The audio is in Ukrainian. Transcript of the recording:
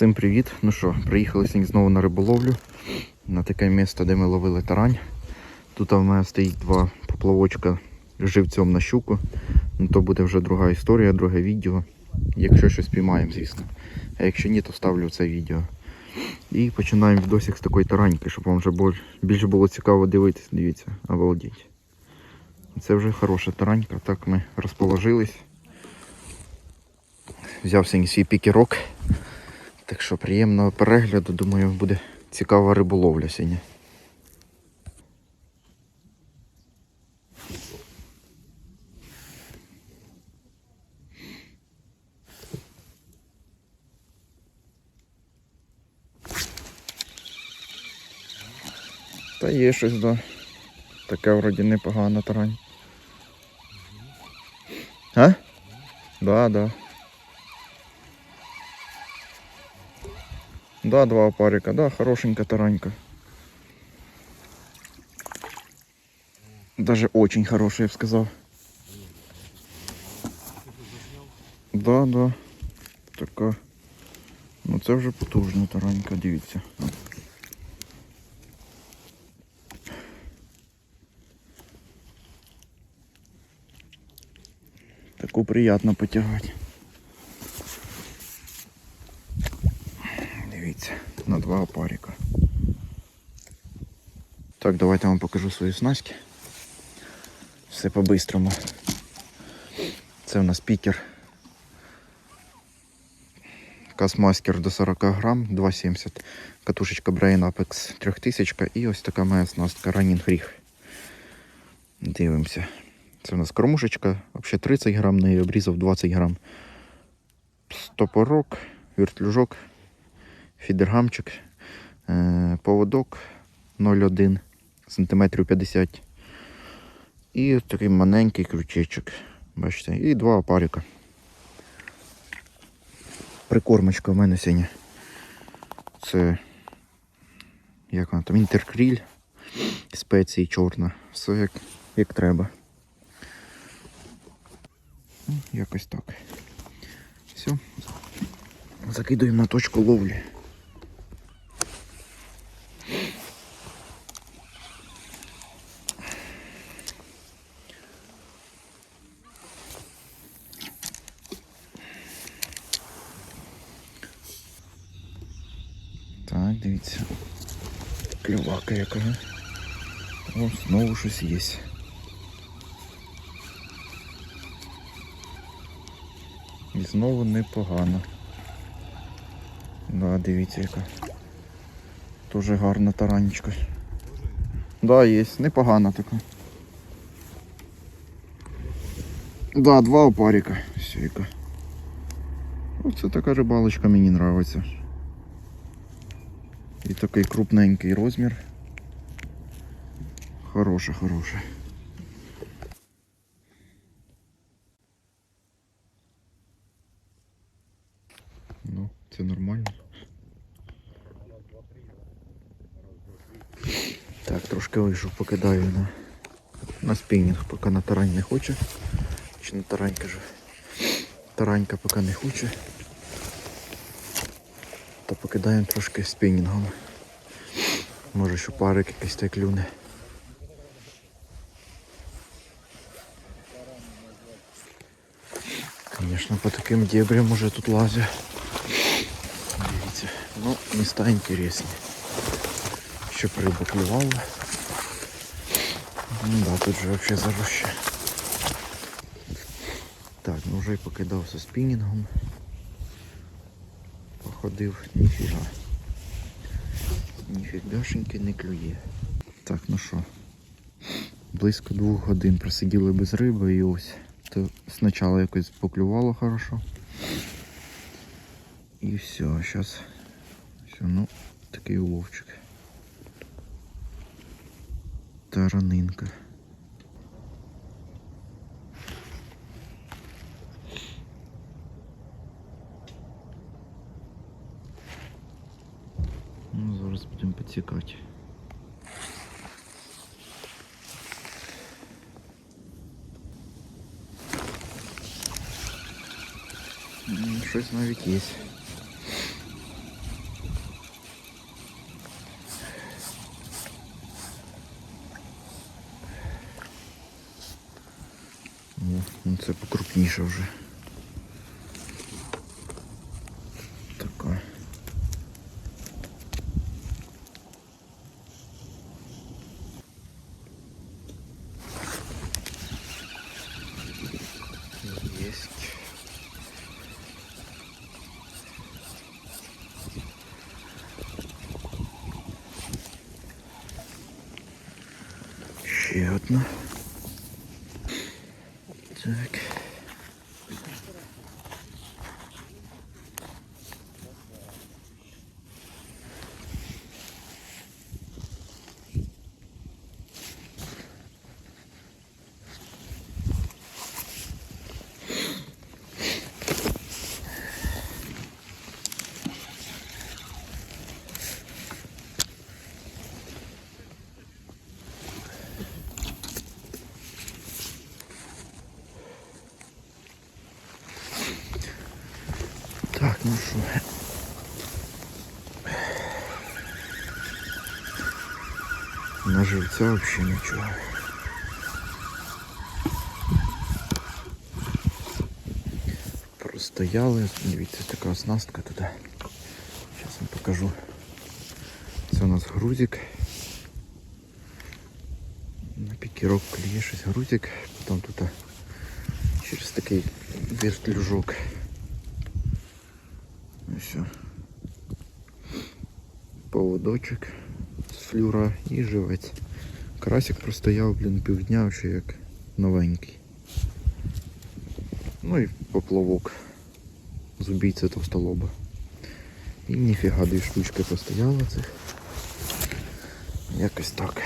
Всім привіт! Ну що, приїхали сьогодні знову на риболовлю на таке місце, де ми ловили тарань. Тут в мене стоїть два поплавочка живцем на щуку. Ну то буде вже друга історія, друге відео. Якщо щось піймаємо, звісно. А якщо ні, то ставлю це відео. І починаємо відосик з такої тараньки, щоб вам вже більше було цікаво дивитись. Дивіться, обалдеть. Це вже хороша таранька. Так ми розположились. Взяв сьогодні свій пікерок. Так що приємного перегляду, думаю, буде цікава риболовля сьогодні. Та є щось, да. Таке вроді непогана тарань. А? Да, да. Да, два опарика, да, хорошенькая таранька. Даже очень хорошая, я бы сказал. Да, да. Така. Ну це вже потужна таранька, дивіться. Таку приємно потягати. Два опарика. Так, давайте вам покажу свої снастки. Все по-бистрому. Це у нас пікер. Касмастер до 40 грам, 2,70. Катушечка Brain Apex 3000 і ось така моя снастка Running Rig. Дивимося. Це у нас кормушечка, взагалі 30 грам, неї обрізав 20 грам. Стопорок, вертлюжок, фідергамчик, е, поводок 0,1 см 50 і такий маленький крючечок. Бачите, і два опарика. Прикормочка в мене сьогодні. Це як вона там, інтеркріль, спеції чорна. Все як, як треба. Ну, Якось так. Все. Закидуємо на точку ловлі. Так, дивіться. Клювака яка. О, знову щось є. І знову непогано. Да, дивіться яка. Дуже гарна таранечка. Да, є, непогана така. Да, два опарика. Все, яка. Оце така рибалочка мені нравиться. І такий крупненький розмір. Хороша, хороша. Ну, це нормально. Так, трошки вийшов, покидаю на, на спінінг, поки на тарань не хоче. Чи на тарань кажу. Таранька поки не хоче. Покидаємо трошки спінінгом. Може що парик якийсь та клюне. Звісно, по таким дебрям уже тут лазя. Дивіться. Ну, міста інтересні. Щоб рибу клювала. Ну да, тут же вообще заруще. Так, ну вже і покидався спінінгом. Походив, ніфіга. Ніфігашеньки не клює. Так, ну що. Близько двох годин просиділи без риби і ось. То спочатку якось поклювало хорошо. І все, зараз. Все, ну, такий уловчик. Таранинка. цікать. Щось ну, навіть є. О, ну, це покрупніше вже. Ще одна. Так. Так, ну що. На живця взагалі нічого. Простояли. Дивіться, така оснастка туди. Зараз вам покажу. Це у нас грузик. На пікірок кліє щось грузик. Потім тут через такий вертлюжок. Поводочок з флюра і живець. Карасик простояв, блін, півдня ще як новенький. Ну і поплавок з убійця товстолоба. І ніфіга дві штучки постояло цих. Якось так.